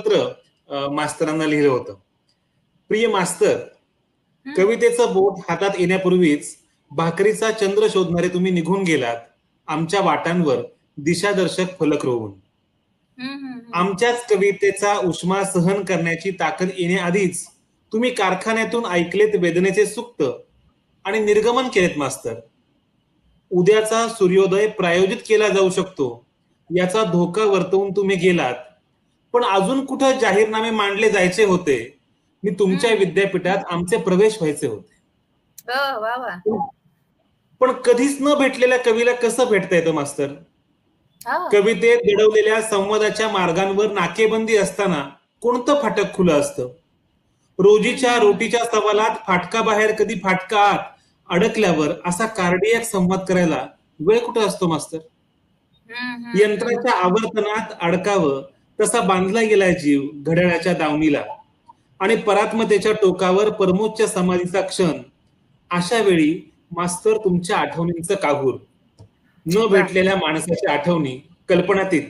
पत्र मास्तरांना लिहिलं होतं. प्रिय मास्तर. कवितेचं बोट हातात येण्यापूर्वीच भाकरीचा चंद्र शोधणारे तुम्ही निघून गेलात. आमच्या वाटांवर दिशादर्शक फलक रोवून. आमच्याच कवितेचा उष्मा सहन करण्याची ताकद येण्याआधीच तुम्ही कारखान्यातून ऐकलेत वेदनेचे सुक्त आणि निर्गमन केलेत मास्तर. उद्याचा सूर्योदय प्रायोजित केला जाऊ शकतो. याचा धोका वर्तवून तुम्ही गेलात. पण अजून कुठं जाहीरनामे मांडले जायचे होते मी तुमच्या. विद्यापीठात आमचे प्रवेश व्हायचे होते. हो, पण कधीच न भेटलेल्या कवीला कसं भेटता येतं मास्तर. कवितेत दडवलेल्या संवादाच्या मार्गांवर नाकेबंदी असताना कोणतं फाटक खुलं असतं? रोजीच्या रोटीच्या सवालात फाटका बाहेर कधी फाटका आत अडकल्यावर असा कार्डियाक संवाद करायला वेळ कुठं असतो मास्तर? यंत्राच्या आवर्तनात अडकावं तसा बांधला गेलाय जीव घड्याळाच्या दावणीला. आणि परात्मतेच्या टोकावर परमोच्च समाधीचा क्षण. अशा वेळी मास्तर तुमच्या आठवणींचं काहूर. न भेटलेल्या माणसाची आठवणी कल्पनातीत.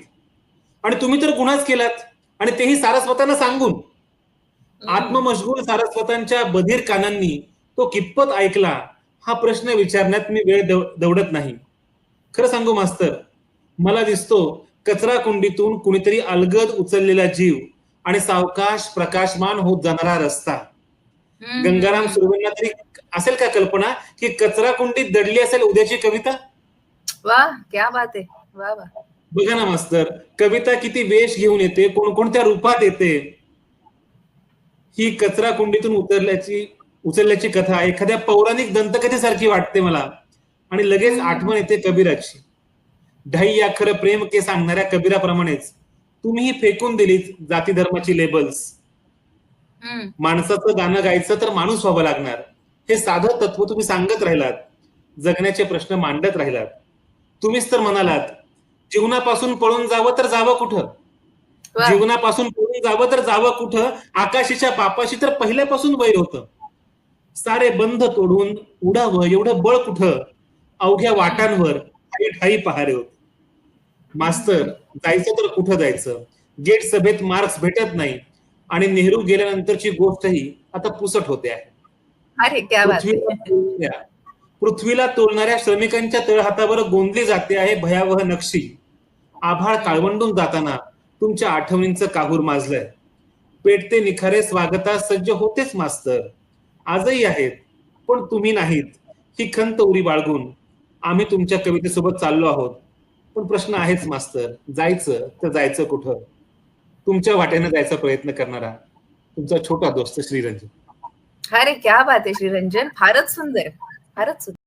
आणि तुम्ही तर गुन्हाच केलात. आणि तेही सारस्वतांना सांगून. आत्ममशगूल सारस्वतांच्या बधीर कानांनी तो कितपत ऐकला हा प्रश्न विचारण्यात मी वेळ दव- दवडत नाही. खरं सांगू मास्तर मला दिसतो कचरा कुंडीतून कुणीतरी अलगद उचललेला जीव आणि सावकाश प्रकाशमान होत जाणारा रस्ता. गंगाराम. सुरवंना तरी असेल का कल्पना की कचरा कुंडीत दडली असेल उद्याची कविता? वा क्या बात आहे. वा वा. बघा ना मास्तर कविता किती वेश घेऊन येते कोणकोणत्या रूपात येते? ही कचरा कुंडीतून उतरल्याची उचलल्याची कथा एखाद्या पौराणिक दंतकथेसारखी वाटते मला. आणि लगेच. आठवण येते कबीराची. ढाई या खरं प्रेम के सांगणाऱ्या कबीराप्रमाणेच तुम्हीही फेकून दिलीत जाती धर्माची लेबल्स माणसाचं गाणं गायचं तर माणूस व्हावं लागणार. हे साधं तत्व तुम्ही सांगत राहिलात. जगण्याचे प्रश्न मांडत राहिलात. तुम्हीच तर म्हणालात जीवनापासून पळून जावं तर जावं कुठं. जीवनापासून पळून जावं तर जावं कुठं? आकाशीच्या बापाशी तर पहिल्यापासून वैर होतं. सारे बंध तोडून उडावं एवढं बळ कुठं? अवघ्या वाटांवर ठाई पहारे होत. मास्तर जायचं तर कुठं जायचं? गेट सभेत मार्क्स भेटत नाही. आणि नेहरू गेल्यानंतरची गोष्टही आता पुसट होते आहे. पृथ्वीला तोलणाऱ्या श्रमिकांच्या तळहातावर गोंदली जाते आहे भयावह नक्षी. आभाळ काळवंडून जाताना तुमच्या आठवणींचं काहूर माजलंय. पेटते निखारे स्वागतास सज्ज होतेच मास्तर. आजही आहेत पण तुम्ही नाहीत. ही खंत उरी बाळगून आम्ही तुमच्या कवितेसोबत चाललो आहोत. पण प्रश्न आहेच मास्तर. जायचं तर जायचं कुठं? तुमच्या वाटेनं जायचा प्रयत्न करणारा तुमचा छोटा दोस्त श्रीरंजन. अरे क्या बात आहे श्रीरंजन. फारच सुंदर. फारच सुंदर.